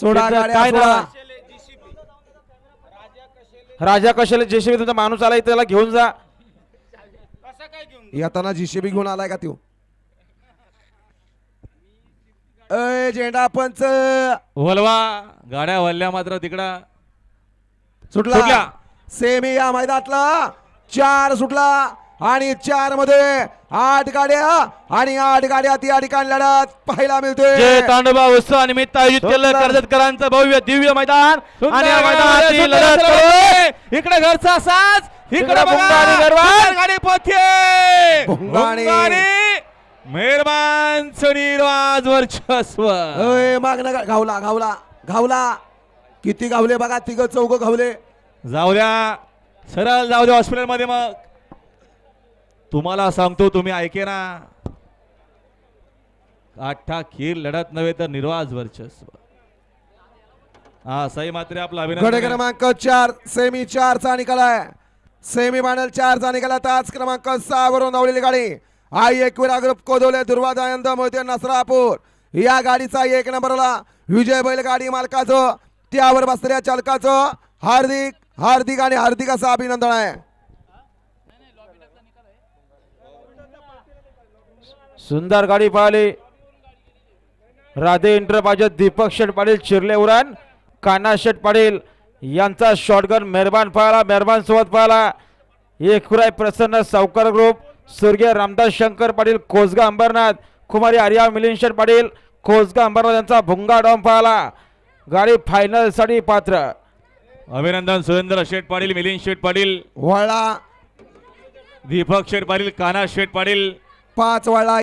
सोडा गाड्या काय सोडा? राजा कशाला जेसीबी तुमचा माणूस आलाय त्याला घेऊन जा. येताना जीसीबी घेऊन आलाय का त्यो? अय झेंडा पंच! वलवा गाड्या वल्ल्या मात्र तिकडं. सुटला. सुटला. सेमी या मैदानातला. चार सुटला. आणि चारमध्ये आठ गाड्या आणि आठ गाड्या या ठिकाणी लढत पाहायला मिळते तांडोबा उत्सव निमित्त आयोजित केलं. कर्जतकरांचं भव्य दिव्य मैदान. आणि. इकडे घरचा साज इकडे गाडी पोथे. मेहरबान सुनीरवाज वर्चस्व. अय मागणं गा- घावला घावला घावला. किती घावले बघा तिघ चौघ घावले. जाऊ द्या. सरळ जाऊ द्या हॉस्पिटलमध्ये मग. तुम्हाला सांगतो तुम्ही ऐके ना. आठा खीर लढत नव्हे तर निर्वाज वर्चस्व. हा सई मात्र आपला अभिनंदन. क्रमांक चार सेमी चारचा निकाल आहे. सेमी फायनल चारचा निकाल ताच क्रमांक सहा वरून धावलेली गाडी. आई एकविरा ग्रुप कोदवले दुर्वा दयानंद मोहिते नसरापूर. या गाडीचा एक नंबरला विजय बैल गाडी मालकाचं त्यावर बसलेल्या चालकाचं हार्दिक हार्दिक आणि हार्दिक असं अभिनंदन आहे. सुंदर गाडी पाहिली. राधे इंटरपाजत दीपक शेठ पाटील चिरले उरण कान्हा शेठ पाटील यांचा शॉटगन मेहरबान पाहिला मेहरबान सोबत पाहिला. एकराय प्रसन्न सावकार ग्रुप स्वर्गीय रामदास शंकर पाटील कोसगा अंबरनाथ कुमारी आर्या मिलिंद शेठ पाटील कोसगा अंबरनाथ यांचा भुंगा डॉम पाहिला. गाडी फायनलसाठी पात्र. अभिनंदन सुरेंद्र शेठ पाटील मिलिंद शेठ पाटील. वळला दीपक शेठ पाटील काना शेठ पाटील. पाच वळला